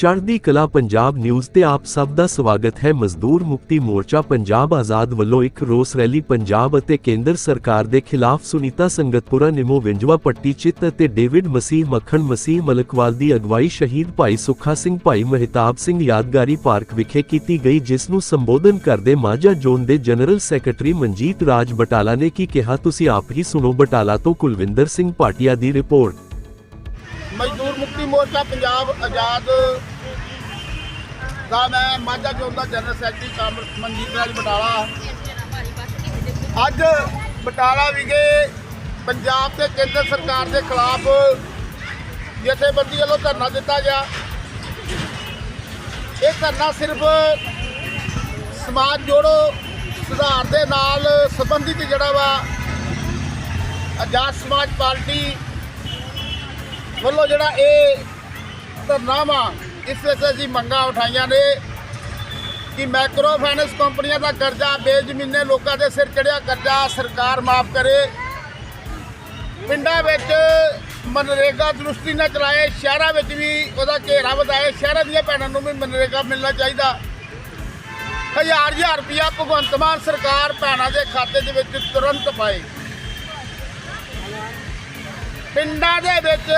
ਚੜ੍ਹਦੀ ਕਲਾ ਪੰਜਾਬ ਨਿਊਜ਼ ਤੇ ਆਪ ਸਭ ਦਾ ਸਵਾਗਤ ਹੈ। ਮਜ਼ਦੂਰ ਮੁਕਤੀ ਮੋਰਚਾ ਪੰਜਾਬ ਆਜ਼ਾਦ ਵੱਲੋਂ ਇੱਕ ਰੋਸ ਰੈਲੀ ਪੰਜਾਬ ਅਤੇ ਕੇਂਦਰ ਸਰਕਾਰ ਦੇ ਖਿਲਾਫ ਸੁਨੀਤਾ ਸੰਗਤਪੁਰਾ, ਨਿਮੋ ਵਿੰਜਵਾ, ਪੱਟੀ ਚਿੱਤ ਅਤੇ ਡੇਵਿਡ ਮਸੀਹ, ਮੱਖਣ ਮਸੀਹ, ਮਲਕਵਾਲ ਦੀ ਅਗਵਾਈ ਸ਼ਹੀਦ ਭਾਈ ਸੁੱਖਾ ਸਿੰਘ, ਭਾਈ ਮਹਿਤਾਬ ਸਿੰਘ ਯਾਦਗਾਰੀ ਪਾਰਕ ਵਿਖੇ ਕੀਤੀ ਗਈ, ਜਿਸ ਨੂੰ ਸੰਬੋਧਨ ਕਰਦੇ ਮਾਝਾ ਜ਼ੋਨ ਦੇ ਜਨਰਲ ਸੈਕਟਰੀ ਮਨਜੀਤ ਰਾਜ ਬਟਾਲਾ ਨੇ ਕੀ ਕਿਹਾ, ਤੁਸੀਂ ਆਪ ਹੀ ਸੁਣੋ ਬਟਾਲਾ ਤੋਂ ਕੁਲਵਿੰਦਰ ਸਿੰਘ ਭਾਟੀਆ ਦੀ ਰਿਪੋਰਟ। ਮਜ਼ਦੂਰ ਮੁਕਤੀ ਮੋਰਚਾ ਪੰਜਾਬ ਆਜ਼ਾਦ ਦਾ ਮੈਂ ਮਾਝਾ ਜ਼ੋਨ ਦਾ general secretary comrade Manjeet Raj Batala. ਅੱਜ ਬਟਾਲਾ ਵਿਖੇ ਪੰਜਾਬ ਤੇ ਕੇਂਦਰ ਸਰਕਾਰ ਦੇ ਖਿਲਾਫ ਜਥੇਬੰਦੀ ਵੱਲੋਂ ਧਰਨਾ ਦਿੱਤਾ ਗਿਆ। ਇਹ ਧਰਨਾ ਸਿਰਫ ਸਮਾਜ ਜੋੜੋ ਸੁਧਾਰ ਦੇ ਨਾਲ ਸੰਬੰਧਿਤ ਜਿਹੜਾ ਵਾ, ਆਜ਼ਾਦ ਸਮਾਜ ਪਾਰਟੀ ਵੱਲੋਂ ਜਿਹੜਾ ਇਹ ਧਰਨਾ ਵਾ ਇਸ ਵਿੱਚ ਅਸੀਂ ਮੰਗਾਂ ਉਠਾਈਆਂ ਨੇ ਕਿ ਮਾਈਕਰੋ ਫਾਈਨੈਂਸ ਕੰਪਨੀਆਂ ਦਾ ਕਰਜ਼ਾ ਬੇਜ਼ਮੀਨੇ ਲੋਕਾਂ ਦੇ ਸਿਰ ਚੜਿਆ ਕਰਜ਼ਾ ਸਰਕਾਰ ਮਾਫ ਕਰੇ। ਪਿੰਡਾਂ ਵਿੱਚ ਮਨਰੇਗਾ ਦ੍ਰਿਸ਼ਟੀ ਨਾਲ ਚਲਾਏ, ਸ਼ਹਿਰਾਂ ਵਿੱਚ ਵੀ ਉਹਦਾ ਘੇਰਾ ਵਧਾਏ, ਸ਼ਹਿਰਾਂ ਦੀਆਂ ਭੈਣਾਂ ਨੂੰ ਵੀ ਮਨਰੇਗਾ ਮਿਲਣਾ ਚਾਹੀਦਾ। ਹਜ਼ਾਰ ਹਜ਼ਾਰ ਰੁਪਇਆ ਭਗਵੰਤ ਮਾਨ ਸਰਕਾਰ ਭੈਣਾਂ ਦੇ ਖਾਤੇ ਦੇ ਵਿੱਚ ਤੁਰੰਤ ਪਾਏ। ਪਿੰਡਾਂ ਦੇ ਵਿੱਚ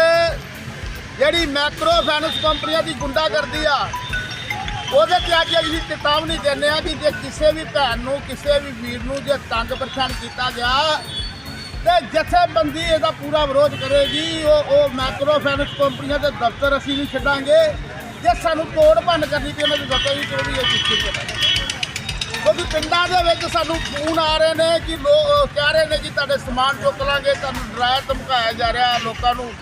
ਜਿਹੜੀ ਮੈਕਰੋ ਫਾਈਨੈਂਸ ਕੰਪਨੀਆਂ ਦੀ ਗੁੰਡਾਗਰਦੀ ਆ, ਉਹਦੇ ਤੇ ਅੱਜ ਅਸੀਂ ਚੇਤਾਵਨੀ ਦਿੰਦੇ ਆ ਕਿ ਜੇ ਕਿਸੇ ਵੀ ਭੈਣ ਨੂੰ, ਕਿਸੇ ਵੀ ਵੀਰ ਨੂੰ ਜੇ ਤੰਗ ਪਰੇਸ਼ਾਨ ਕੀਤਾ ਗਿਆ ਤੇ ਜਥੇਬੰਦੀ ਇਹਦਾ ਪੂਰਾ ਵਿਰੋਧ ਕਰੇਗੀ। ਉਹ ਉਹ ਮੈਕਰੋ ਫਾਈਨੈਂਸ ਕੰਪਨੀਆਂ ਦੇ ਦਫ਼ਤਰ ਅਸੀਂ ਨਹੀਂ ਛੱਡਾਂਗੇ। ਜੇ ਸਾਨੂੰ ਤੋੜ ਭੰਨ ਕਰਨੀ ਤੇ ਉਹਨਾਂ ਦੇ ਦਫ਼ਤਰ ਵੀ ਕੋਈ ਵੀ ਅਸੀਂ ਕਿਉਂਕਿ ਪਿੰਡਾਂ ਦੇ ਵਿੱਚ ਸਾਨੂੰ ਫੋਨ ਆ ਰਹੇ ਨੇ ਕਿ ਲੋਕ ਕਹਿ ਰਹੇ ਨੇ ਕਿ ਤੁਹਾਡੇ ਸਮਾਨ ਚੁੱਕ ਲਾਂਗੇ, ਤੁਹਾਨੂੰ ਡਰਾਇਆ ਧਮਕਾਇਆ ਜਾ ਰਿਹਾ ਲੋਕਾਂ ਨੂੰ।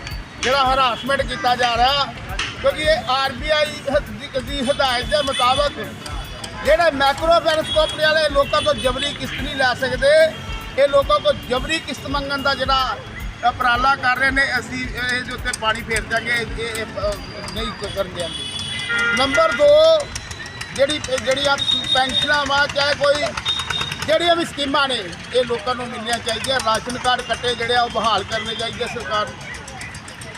ਜਿਹੜਾ ਹਰਾਸਮੈਂਟ ਕੀਤਾ ਜਾ ਰਿਹਾ, ਕਿਉਂਕਿ ਇਹ ਆਰਬੀਆਈ ਦੀ ਹਦਾਇਤ ਦੇ ਮੁਤਾਬਕ ਜਿਹੜੇ ਮੈਕਰੋ ਫਾਈਨੈਂਸ ਕੰਪਨੀ ਵਾਲੇ ਲੋਕਾਂ ਤੋਂ ਜਬਰੀ ਕਿਸ਼ਤ ਨਹੀਂ ਲੈ ਸਕਦੇ, ਇਹ ਲੋਕਾਂ ਤੋਂ ਜਬਰੀ ਕਿਸ਼ਤ ਮੰਗਣ ਦਾ ਜਿਹੜਾ ਉਪਰਾਲਾ ਕਰ ਰਹੇ ਨੇ, ਅਸੀਂ ਇਹਦੇ ਉੱਤੇ ਪਾਣੀ ਫੇਰ ਦਿਆਂਗੇ, ਇਹ ਨਹੀਂ ਕਰਨ ਦਿਆਂਗੇ। ਨੰਬਰ 2 ਜਿਹੜੀ, ਜਿਹੜੀਆਂ ਪੈਨਸ਼ਨਾਂ ਵਾ, ਚਾਹੇ ਕੋਈ ਜਿਹੜੀਆਂ ਵੀ ਸਕੀਮਾਂ ਨੇ, ਇਹ ਲੋਕਾਂ ਨੂੰ ਮਿਲਣੀਆਂ ਚਾਹੀਦੀਆਂ, ਰਾਸ਼ਨ ਕਾਰਡ ਕੱਟੇ ਜਿਹੜੇ ਆ, ਉਹ ਬਹਾਲ ਕਰਨੇ ਚਾਹੀਦੇ ਸਰਕਾਰ ਨੂੰ।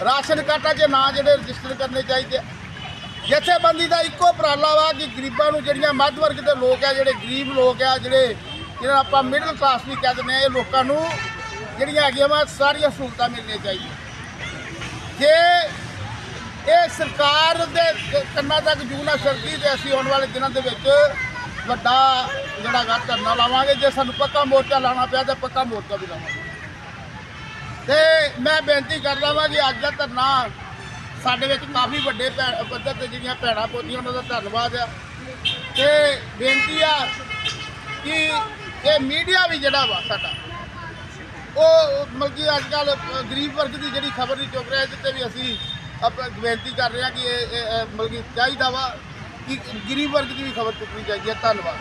ਰਾਸ਼ਨ ਕਾਰਡਾਂ 'ਚ ਨਾ ਜਿਹੜੇ ਰਜਿਸਟਰ ਕਰਨੇ ਚਾਹੀਦੇ ਆ। ਜਥੇਬੰਦੀ ਦਾ ਇੱਕੋ ਉਪਰਾਲਾ ਵਾ ਕਿ ਗਰੀਬਾਂ ਨੂੰ ਜਿਹੜੀਆਂ ਮੱਧ ਵਰਗ ਦੇ ਲੋਕ ਆ, ਜਿਹੜੇ ਗਰੀਬ ਲੋਕ ਆ, ਜਿਹੜੇ ਜਿਹੜਾ ਆਪਾਂ ਮਿਡਲ ਕਲਾਸ ਵੀ ਕਹਿ ਦਿੰਦੇ ਆ, ਇਹ ਲੋਕਾਂ ਨੂੰ ਜਿਹੜੀਆਂ ਹੈਗੀਆਂ ਵਾ ਸਾਰੀਆਂ ਸਹੂਲਤਾਂ ਮਿਲਣੀਆਂ ਚਾਹੀਦੀਆਂ ਜੇ ਇਹ ਸਰਕਾਰ ਦੇ ਕੰਨਾਂ ਤੱਕ ਜੂ ਨਾ ਸਰਦੀ ਤੇ ਅਸੀਂ ਆਉਣ ਵਾਲੇ ਦਿਨਾਂ ਦੇ ਵਿੱਚ ਵੱਡਾ ਜਿਹੜਾ ਗਾ ਧਰਨਾ ਲਾਵਾਂਗੇ, ਜੇ ਸਾਨੂੰ ਪੱਕਾ ਮੋਰਚਾ ਲਾਉਣਾ ਪਿਆ ਤਾਂ ਪੱਕਾ ਮੋਰਚਾ ਵੀ ਲਾਵਾਂਗੇ ਮੈਂ ਬੇਨਤੀ ਕਰਦਾ ਵਾਂ ਕਿ ਅੱਜ ਦਾ ਧਰਨਾ ਸਾਡੇ ਵਿੱਚ ਕਾਫੀ ਵੱਡੇ ਭੈਣ- ਪੱਧਰ ਤੇ ਜਿਹੜੀਆਂ ਭੈਣਾਂ ਪੋਤੀਆਂ, ਉਹਨਾਂ ਦਾ ਧੰਨਵਾਦ ਆ। ਤੇ ਬੇਨਤੀ ਆ ਕਿ ਇਹ ਮੀਡੀਆ ਵੀ ਜਿਹੜਾ ਵਾ ਸਾਡਾ, ਉਹ ਮਤਲਬ ਕਿ ਅੱਜ ਕੱਲ ਗਰੀਬ ਵਰਗ ਦੀ ਜਿਹੜੀ ਖਬਰ ਨਹੀਂ ਚੁੱਕ ਰਿਹਾ ਇਹਦੇ ਤੇ ਵੀ ਅਸੀਂ ਆਪਾਂ ਬੇਨਤੀ ਕਰ ਰਹੇ ਹਾਂ ਕਿ ਇਹ ਇਹ- ਇਹ ਮਤਲਬ ਕਿ ਚਾਹੀਦਾ ਵਾ ਕਿ ਗਰੀਬ ਵਰਗ ਦੀ ਵੀ ਖਬਰ ਚੁੱਕਣੀ ਚਾਹੀਦੀ ਹੈ ਧੰਨਵਾਦ।